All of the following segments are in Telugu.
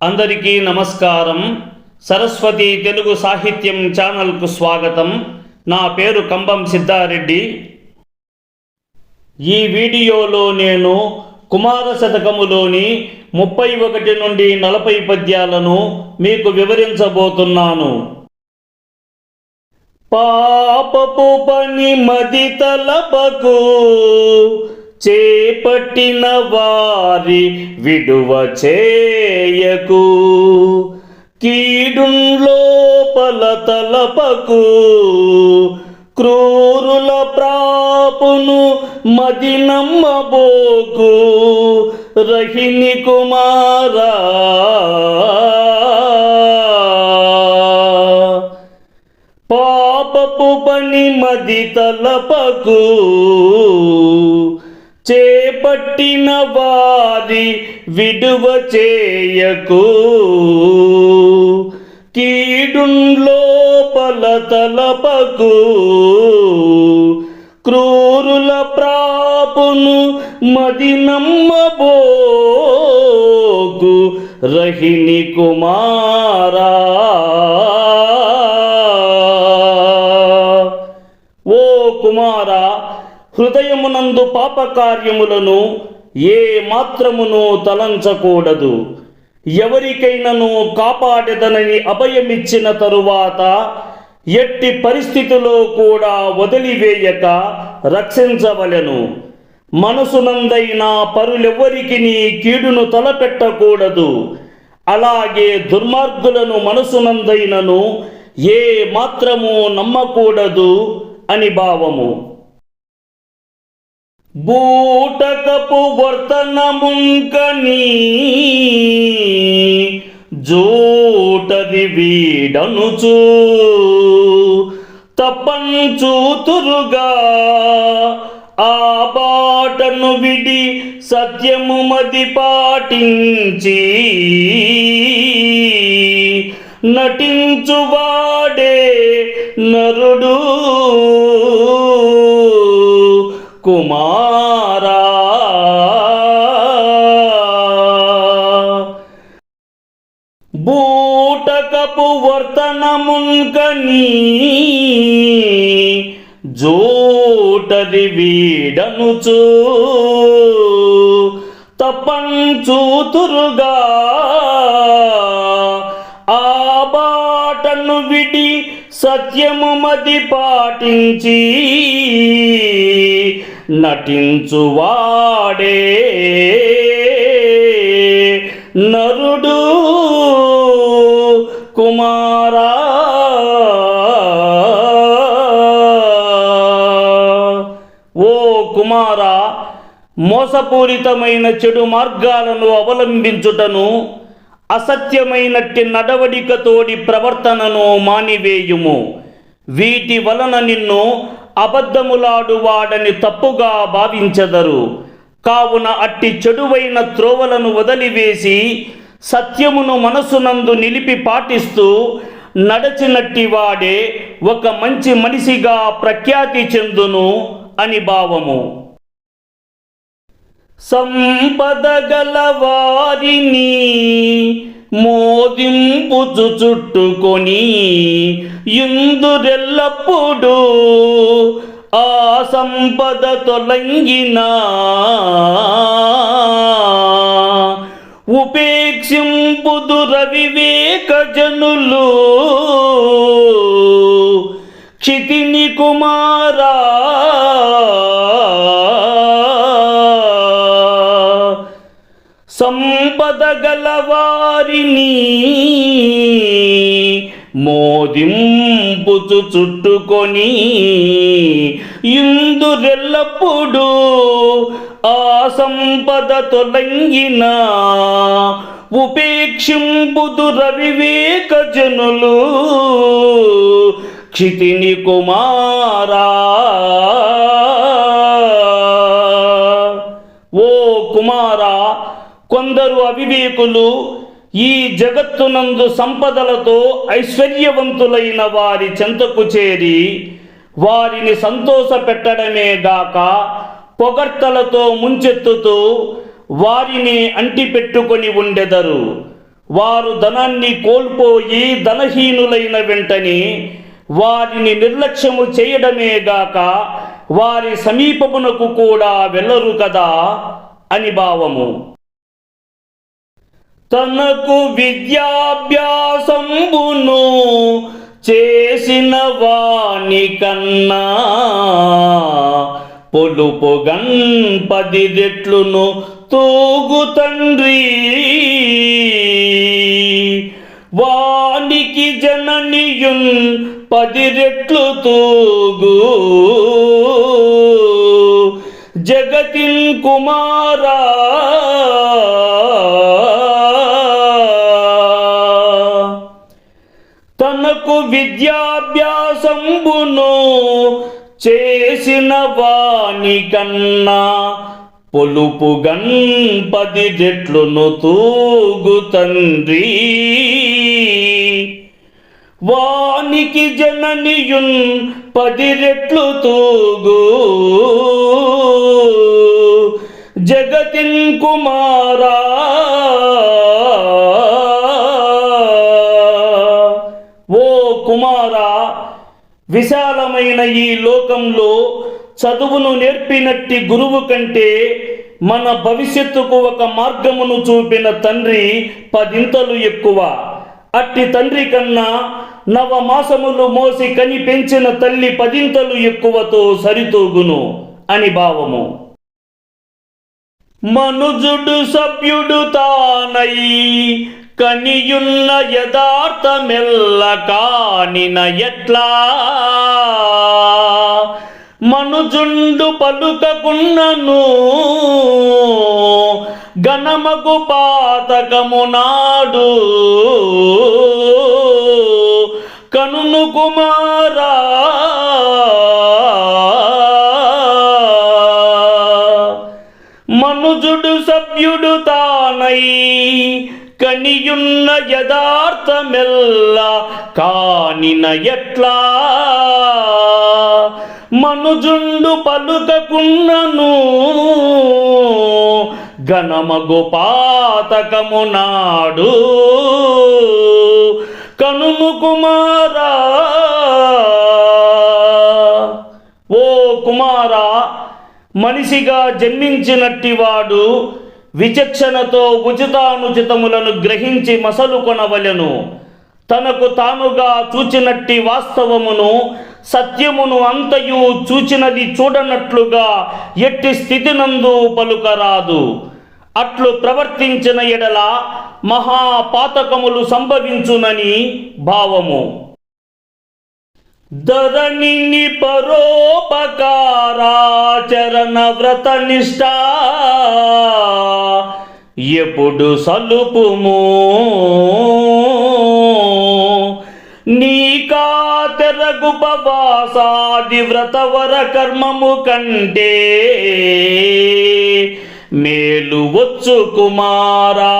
అందరికీ నమస్కారం. సరస్వతి తెలుగు సాహిత్యం ఛానల్కు స్వాగతం. నా పేరు కంబం సిద్ధారెడ్డి. ఈ వీడియోలో నేను కుమార శతకములోని ముప్పై ఒకటి నుండి నలభై పద్యాలను మీకు వివరించబోతున్నాను. పాపపు పని మది తలపకు చేపట్టిన వారి విడువ చేయకు. కీడుంలోపల తలపకు. క్రూరుల ప్రాపును మది నమ్మబోకు. రహిణి కుమారా. పాపపు పని మది తలపకు. చేపట్టిన వారి విడువ చేయకు. కీడుంలోపల తలపకు. క్రూరుల ప్రాపును మది నమ్మబోకు రహిణి కుమారా హృదయమునందు పాపకార్యములను ఏ మాత్రమును తలంచకూడదు. ఎవరికైనాను కాపాడదనని అభయమిచ్చిన తరువాత ఎట్టి పరిస్థితిలో కూడా వదిలివేయక రక్షించవలెను. మనసునందైనా పరులెవ్వరికి నీ కీడును తలపెట్టకూడదు. అలాగే దుర్మార్గులను మనసునందైనను ఏ మాత్రము నమ్మకూడదు అని భావము. బూటకపు వర్తనముంకని జూటది వీడనుచు తపంచూతురుగా ఆ బాటను విడి సత్యము మది పాటించి నటించువాడే నరుడు బూటకపు వర్తనముంకని జోటది వీడనుచు తపంచూతురుగా ఆ బాటను విడి సత్యము మది పాటించి నటించువాడే నరు మోసపూరితమైన చెడు మార్గాలను అవలంబించుటను అసత్యమైనట్టి నడవడికతోడి ప్రవర్తనను మానివేయుము. వీటి వలన నిన్ను అబద్ధములాడువాడని తప్పుగా భావించదరు. కావున అట్టి చెడువైన త్రోవలను వదిలివేసి సత్యమును మనసునందు నిలిపి పాటిస్తూ నడచినట్టి వాడే ఒక మంచి మనిషిగా ప్రఖ్యాతి చెందును అని భావము. సంపద గల వారిని మోదింపుచు చుట్టుకొని ఇందురెల్లప్పుడు ఆ సంపద తొలగిన ఉపేక్షింపుదు రవివేక జనులు క్షితిని కుమార్ సంపద గలవారిని మోదింపుచు చుట్టుకొని ఇందురెల్లప్పుడు ఆ సంపద తొలంగిన ఉపేక్షింపుదు రవివేక జనులు క్షితిని కుమారా కొందరు అవివేకులు ఈ జగత్తునందు సంపదలతో ఐశ్వర్యవంతులైన వారి చెంతకు చేరి వారిని సంతోష పెట్టడమే గాక పొగడ్తలతో ముంచెత్తుతూ వారిని అంటిపెట్టుకొని ఉండెదరు. వారు ధనాన్ని కోల్పోయి ధనహీనులైన వెంటనే వారిని నిర్లక్ష్యము చేయడమే గాక వారి సమీపమునకు కూడా వెళ్ళరు కదా అని భావము. తనకు విద్యాభ్యాసంబును చేసిన వాణి కన్నా పొలుపు గణపది రెట్లును తూగు తండ్రి. వానికి జననియున్ పది రెట్లు తూగు. జగతిన్ కుమారా విద్యాభ్యాసంబును చేసిన వాని కన్నా పొలుపు గణపది రెట్లును తూగు తండ్రి. వానికి జననియున్ పది రెట్లు తూగు. జగతిన్ కుమారా కుమారా విశాలమైన ఈ లోకంలో చదువును నేర్పినట్టి గురువు కంటే మన భవిష్యత్తుకు ఒక మార్గమును చూపిన తండ్రి పదింతలు ఎక్కువ. అట్టి తండ్రి కన్నా నవమాసములు మోసి కని పెంచిన తల్లి పదింతలు ఎక్కువతో సరితూగును అని భావము. మనుజుడు సభ్యుడు తానై కనియున్న యథార్థమెల్ల కానిన ఎట్లా? మనుజుండు పలుకకున్నను గణమగు పాతకము నాడు కానిన ఎట్లా మనుజుండు పలుకకున్నను గణమగు పాతకము నాడు కనుము కుమారా ఓ కుమారా మనిషిగా జన్మించినట్టివాడు విచక్షణతో ఉచితానుచితములను గ్రహించి మసలు కొనవలెను. తనకు తానుగా చూచినట్టి వాస్తవమును సత్యమును అంతయు చూచినది చూడనట్లుగా ఎట్టి స్థితినందు పలుకరాదు. అట్లు ప్రవర్తించిన ఎడల మహాపాతకములు సంభవించునని భావము. ధరణిని పరోపకారాచరణ వ్రత నిష్ఠా ఎప్పుడు సలుపుము? నీకా తెరగు పవాసాది వ్రతవర కర్మము కంటే మేలు వచ్చు కుమారా.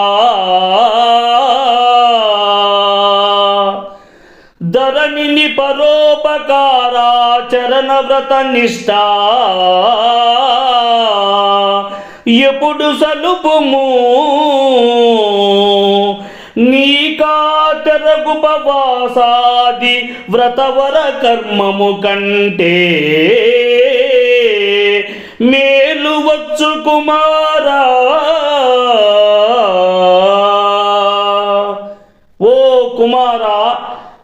ధరణిని పరోపకారాచరణ వ్రత నిష్టా. ఎప్పుడు సలుపుము? నీకా కాతరగుపవాసాది వ్రతవర కర్మము కంటే మేలు వచ్చు కుమారా. ఓ కుమారా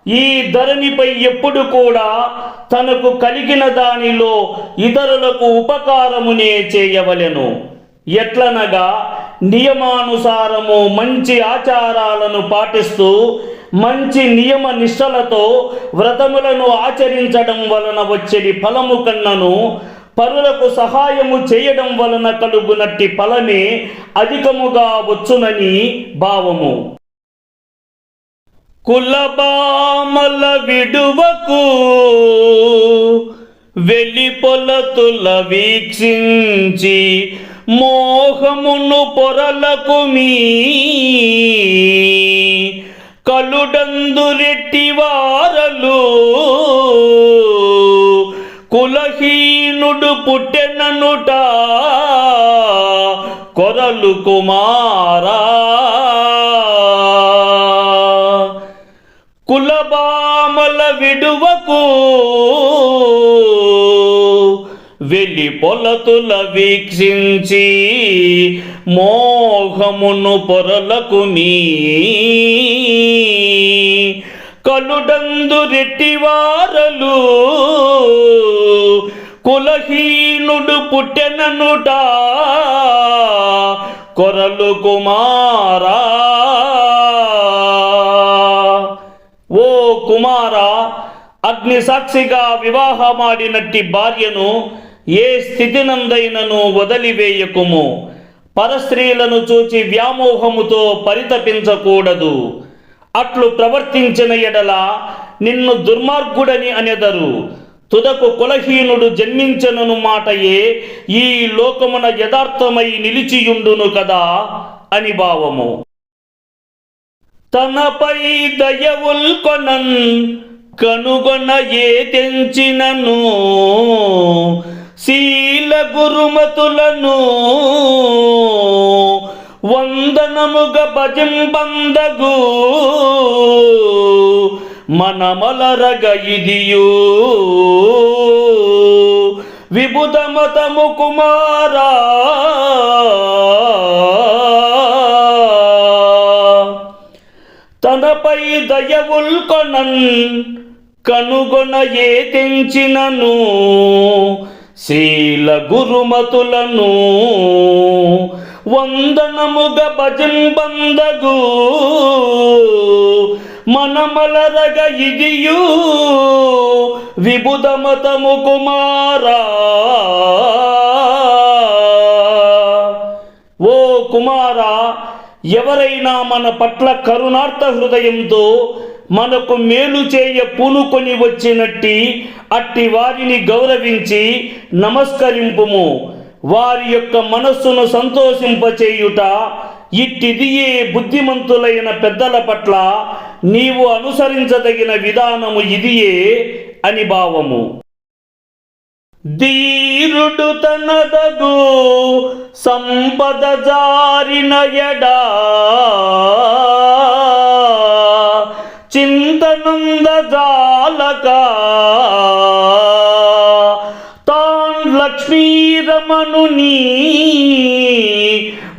ఈ ధరణిపై ఎప్పుడు కూడా తనకు కలిగిన దానిలో ఇతరులకు ఉపకారమునే చేయవలెను. ఎట్లనగా నియమానుసారము మంచి ఆచారాలను పాటిస్తూ మంచి నియమ నిష్టలతో వ్రతములను ఆచరించడం వలన వచ్చేది ఫలము కన్నను పరులకు సహాయము చేయడం వలన కలుగునట్టి ఫలమే అధికముగా వచ్చునని భావము. కులబామల విడువకు వెలిపొలతుల వీక్షించి మోహమును పొరలకు మీ కలుడందు రెట్టివారలు కులహీనుడు పుట్టెననుట కొరలు కుమారా. కులబామల విడువ పొలతుల వీక్షించి మోహమును పొరలకు మీ కలుడందు రెట్టివారలు కులహీనుడు పుట్టెననుట కొరలు కుమారా. ఓ కుమార అగ్ని సాక్షిగా వివాహమాడినట్టి భార్యను ఏ స్థితినందైనను వదిలివేయకుము? పరస్త్రీలను చూచి వ్యామోహముతో పరితపించకూడదు. అట్లు ప్రవర్తించిన ఎడల నిన్ను దుర్మార్గుడని అనెదరు. తుదకు కులహీనుడు జన్మించనను మాటయే ఈ లోకమున యథార్థమై నిలిచియుండును కదా అని భావము. తనపై దయవుల్ కొనన్ కనుగొన ఏ తెంచినను. శీల గురుమతులను వందనముగ భజింబందగు మనమలరగ ఇదియు. విబుధమతము కుమారా. తనపై దయవుల్కొనన్ కనుగొన ఏ తెంచినను శీల గురుమతులను వందనముగ భజంబందగు మనమలరగ ఇదియు విబుధమతము కుమారా. ఓ కుమారా ఎవరైనా మన పట్ల కరుణార్థ హృదయంతో మనకు మేలు చేయ పూనుకొని వచ్చినట్టి అట్టి వారిని గౌరవించి నమస్కరింపుము. వారి యొక్క మనస్సును సంతోషింపచేయుట ఇట్టిదియే బుద్ధిమంతులైన పెద్దల పట్ల నీవు అనుసరించదగిన విధానము ఇదియే అని భావము. ధీరుడు తనదగు సంపద జారిన ఎడా. చింతనంద జాలక. తాన్ లక్ష్మీరమణుని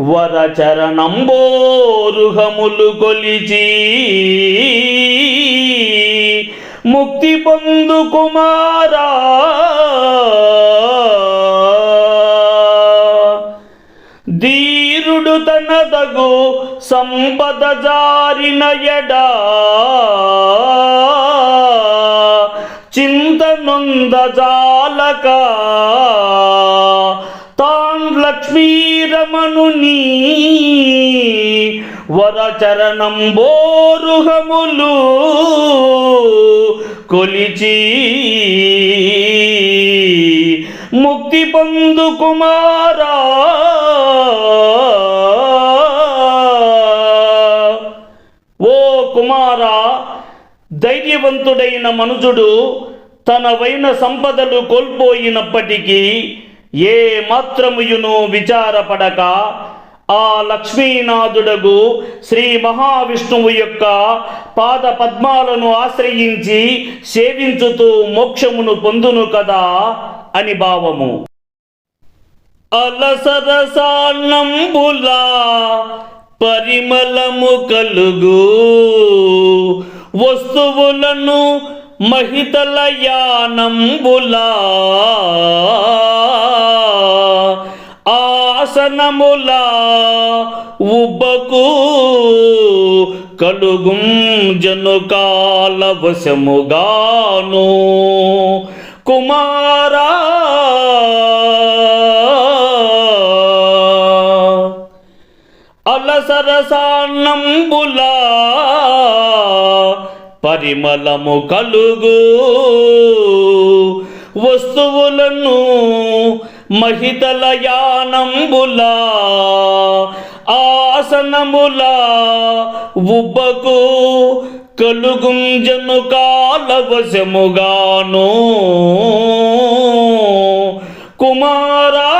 వరచరణంబోరుహములు కొలిచి. ముక్తి పొందు కుమారా. ధీరుడు తనదగు సంపద జారిన ఎడా. చింతనొంద జాలక. తాన్ లక్ష్మీరమణుని వరచరణం బోరుహములు కొలిచి. ముక్తి పొందు కుమారా. ధైర్యవంతుడైన మనుజుడు తన వైన సంపదలు కోల్పోయినప్పటికీ ఏ మాత్రముయును విచారపడక ఆ లక్ష్మీనాథుడగు శ్రీ మహావిష్ణువు యొక్క పాద పద్మాలను ఆశ్రయించి సేవించుతూ మోక్షమును పొందును కదా అని భావము. అలసరసాన్నంబులా పరిమళము కలుగు వస్తువులను మహితల యానంబులా. ఆసనములా ఉబ్బకు కలుగుం జనుకాల వశముగాను. కుమారా అలసరసాన్నంబులా పరిమళము కలుగు. వస్తువులను మహితల యానంబులా ఆసనములా ఉబ్బకు కలుగుంజను కాలవశముగాను. కుమారా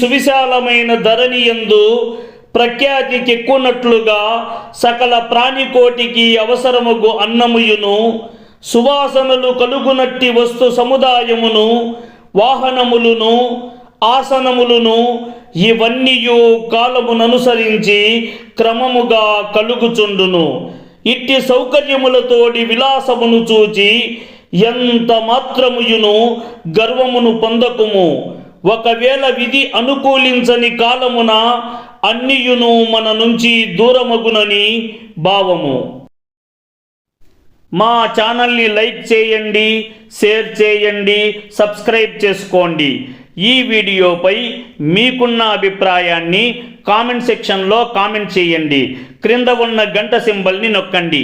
సువిశాలమైన ధరణి యందు ప్రఖ్యాతికెక్కున్నట్లుగా సకల ప్రాణికోటికి అవసరముగు అన్నముయును సువాసనలు కలుగునట్టి వస్తు సముదాయమును వాహనములను ఆసనములను ఇవన్నీయు కాలముననుసరించి క్రమముగా కలుగుచుండును. ఇట్టి సౌకర్యములతోటి విలాసమును చూచి ఎంత మాత్రముయును గర్వమును పొందకుము? ఒకవేళ విధి అనుకూలించని కాలమున అన్నియును మన నుంచి దూరమగునని భావము. మా ఛానల్ని లైక్ చేయండి షేర్ చేయండి సబ్స్క్రైబ్ చేసుకోండి. ఈ వీడియోపై మీకున్న అభిప్రాయాన్ని కామెంట్ సెక్షన్లో కామెంట్ చేయండి. క్రింద ఉన్న గంట సింబల్ని నొక్కండి.